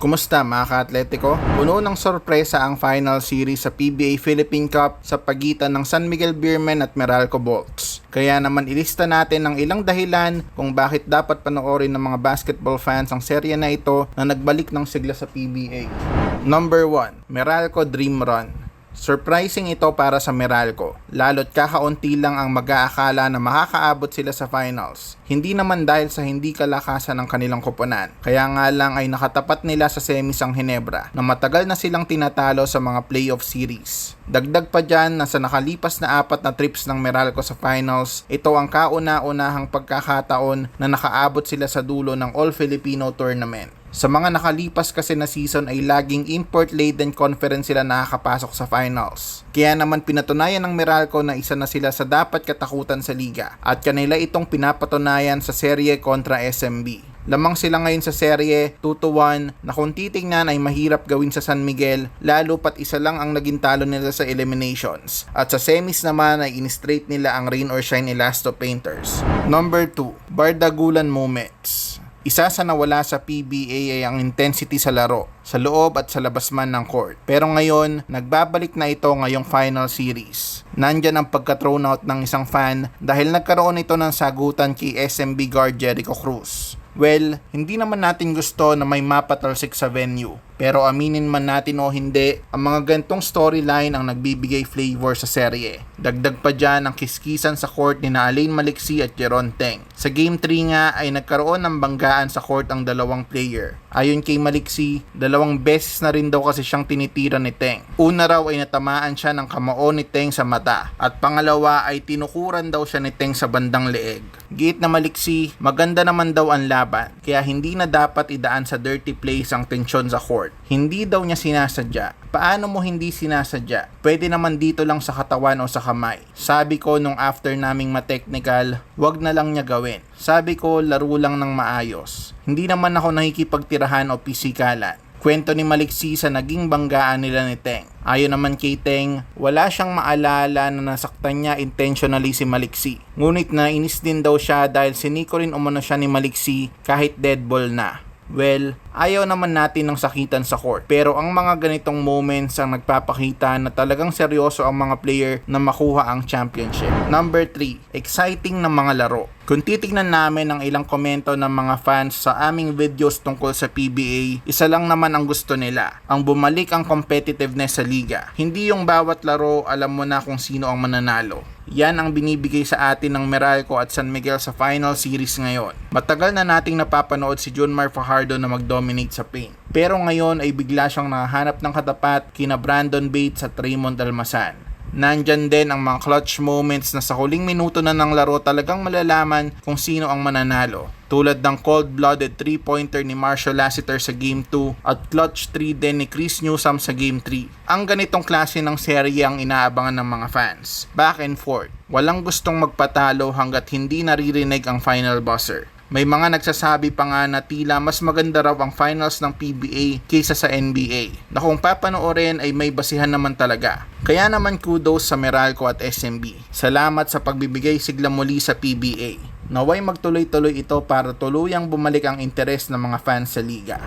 Kumusta mga ka-atletiko? Puno ng sorpresa ang final series sa PBA Philippine Cup sa pagitan ng San Miguel Beermen at Meralco Bolts. Kaya naman ilista natin ang ilang dahilan kung bakit dapat panoorin ng mga basketball fans ang serye na ito na nagbalik ng sigla sa PBA. Number 1, Meralco Dream Run. Surprising ito para sa Meralco, lalo't kakaunti lang ang mag-aakala na makakaabot sila sa finals. Hindi naman dahil sa hindi kalakasan ng kanilang koponan, kaya nga lang ay nakatapat nila sa semis ang Hinebra na matagal na silang tinatalo sa mga playoff series. Dagdag pa dyan na sa nakalipas na apat na trips ng Meralco sa finals, ito ang kauna-unahang pagkakataon na nakaabot sila sa dulo ng All-Filipino Tournament. Sa mga nakalipas kasi na season ay laging import-laden conference sila nakakapasok sa finals. Kaya naman pinatunayan ng Meralco na isa na sila sa dapat katakutan sa liga at kanila itong pinapatunayan sa serye kontra SMB. Lamang sila ngayon sa serye 2-1 na kung titingnan ay mahirap gawin sa San Miguel lalo pat isa lang ang naging talo nila sa eliminations. At sa semis naman ay in-straight nila ang Rain or Shine Elasto Painters. Number 2, Bardagulan Moments. Isa sa nawala sa PBA ay ang intensity sa laro, sa loob at sa labas man ng court. Pero ngayon, nagbabalik na ito ngayong final series. Nandyan ang pagka-thrown out ng isang fan dahil nagkaroon ito ng sagutan kay SMB guard Jericho Cruz. Well, hindi naman natin gusto na may mapatalsik sa venue. Pero aminin man natin o hindi, ang mga gantong storyline ang nagbibigay flavor sa serye. Dagdag pa dyan ang kiskisan sa court ni na Alain Maliksi at Jeron Teng. Sa Game 3 nga ay nagkaroon ng banggaan sa court ang dalawang player. Ayon kay Maliksi, dalawang beses na rin daw kasi siyang tinitira ni Teng. Una raw ay natamaan siya ng kamao ni Teng sa mata at pangalawa ay tinukuran daw siya ni Teng sa bandang leeg. Gate na Maliksi, maganda naman daw ang laban kaya hindi na dapat idaan sa dirty plays ang tensyon sa court. Hindi daw niya sinasadya. Paano mo hindi sinasadya? Pwede naman dito lang sa katawan o sa kamay. Sabi ko nung after naming ma-technical, wag na lang niya gawin. Sabi ko laro lang ng maayos. Hindi naman ako nakikipagtirahan o pisikalan. Kwento ni Maliksi sa naging banggaan nila ni Teng. Ayon naman kay Teng, wala siyang maalala na nasaktan niya intentionally si Maliksi. Ngunit nainis din daw siya dahil siniko rin umano siya ni Maliksi kahit dead ball na. Well, ayaw naman natin ng sakitan sa court. Pero ang mga ganitong moments ang nagpapakita na talagang seryoso ang mga player na makuha ang championship. Number 3, exciting na mga laro. Kung titignan namin ang ilang komento ng mga fans sa aming videos tungkol sa PBA, isa lang naman ang gusto nila, ang bumalik ang competitiveness sa liga. Hindi yung bawat laro alam mo na kung sino ang mananalo. Yan ang binibigay sa atin ng Meralco at San Miguel sa final series ngayon. Matagal na nating napapanood si Junmar Fajardo na mag-dominate sa paint. Pero ngayon ay bigla siyang nahanap ng katapat kina Brandon Bates at Raymond Almasan. Nandyan din ang mga clutch moments na sa huling minuto na ng laro talagang malalaman kung sino ang mananalo. Tulad ng cold-blooded 3-pointer ni Marshall Lassiter sa Game 2 at clutch 3 din ni Chris Newsom sa Game 3. Ang ganitong klase ng serye ang inaabangan ng mga fans. Back and forth. Walang gustong magpatalo hanggat hindi naririnig ang final buzzer. May mga nagsasabi pa nga na tila mas maganda raw ang finals ng PBA kaysa sa NBA. Na kung papanoorin ay may basihan naman talaga. Kaya naman kudos sa Meralco at SMB. Salamat sa pagbibigay sigla muli sa PBA. Naway magtuloy-tuloy ito para tuluyang bumalik ang interes ng mga fans sa liga.